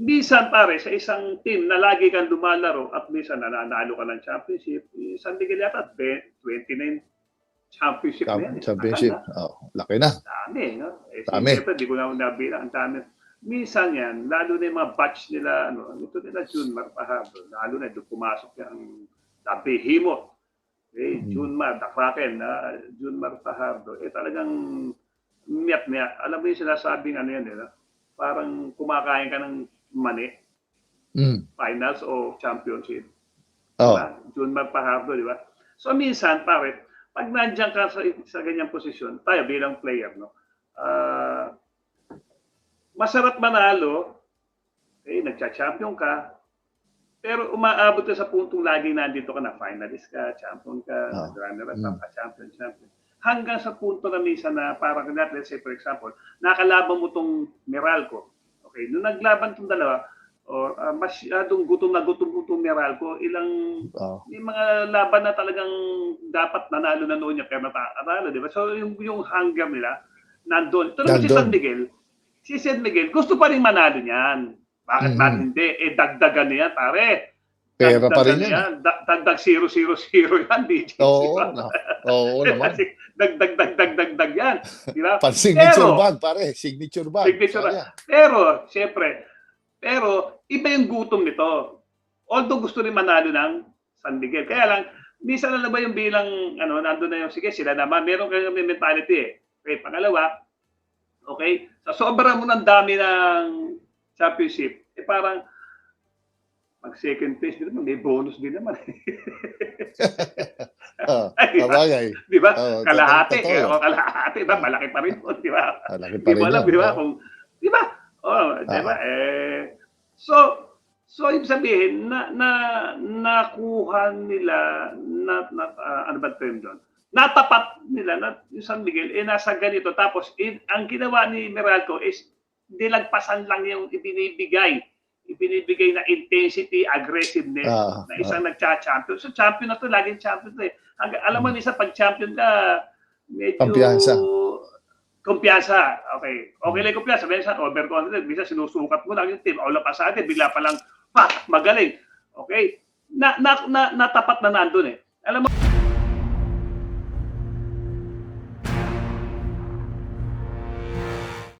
minsan pare, sa isang team na lagi kang lumalaro at minsan nananalo ka ng championship, eh, San Miguel yata, 29 championship na yan. eh. Championship. Akala, Oh, laki na. Dami, no? Eh, Dami. Siyempre, di ko na nabilang ang dami. Minsan yan, lalo na yung mga batch nila, ano, ito nila Junmar Pahado, lalo na doon pumasok yung Dabi Himot. Eh, Mhm. Junmar, the Kraken, na Junmar Fajardo, eh talagang miyat niya. Alam mo yung sinasabing ano yan, eh, no? parang kumakain ka ng mani, Mm. finals o championship. Oh. Diba? Junmar Pajardo, di ba? So minsan, pare, pag nandiyan ka sa, sa ganyang posisyon, tayo bilang player, no? ah, masarap manalo, eh, nagcha-champion ka, pero umaabot ka sa puntong lagi nandito ka na, finalist ka, champion ka, Ah. runner-up Mm. ka, champion, champion. Hanggang sa punto na minsan na parang, let's say for example, nakalaban mo tong Meralco. Okay, nung naglaban tong dalawa, or uh, masyadong gutom na gutom itong Meralco, ilang Oh. may mga laban na talagang dapat nanalo na noon niya pero natatalo, di ba? So yung, yung hunger nila, nandun. Pero si. San Miguel, si San Miguel, gusto pa rin manalo niyan. Bakit Mhm. natin hindi? Eh, dagdagan niya, pare. Pera pa rin yan. yan. Da- Dagdag 0-0-0 yan, DJ. Oo, no. Oo naman. Kasi dagdag, dagdag, dagdag yan. Di ba? Pan signature Pero- bag, pare. Signature bag. Signature bag. Pero, siyempre, pero iba yung gutom nito. Although gusto rin manalo ng San Miguel. Kaya lang, minsan na ba yung bilang, ano, nandun na yung, sige, sila naman, meron kayong may mentality eh. Okay, pangalawa, okay, sa sobra mo ng dami ng championship, eh parang, mag second place din naman, may bonus din naman. Oh, Ay, di ba? kabagay. Di ba? Oo, kalahati. Kaya kung kalahati, ba? Malaki pa rin po, di ba? Malaki pa Di rin mo alam, di ba? Oh. Kung, di ba? Oh, di ba? Eh, so, so ibig sabihin, na, na, nakuha nila, na, na, ah, ano ba term doon? Natapat nila na yung San Miguel, eh nasa ganito. Tapos, in, ang ginawa ni Meralco is, dilagpasan lang yung ibinibigay. Ibinibigay na intensity, aggressiveness Ah, na isang nagcha-champion. So champion na to, laging champion to eh. Hanggang, alam mo, minsan pag champion ka, medyo... Kumpiyansa. Kumpiyansa. Okay. Okay lang kumpiyansa. Minsan overconfident. Minsan sinusukat mo lang yung team. All of a sudden, bigla pa lang, pa, magaling. Okay. Na, na, na, natapat na nandun eh. Alam mo,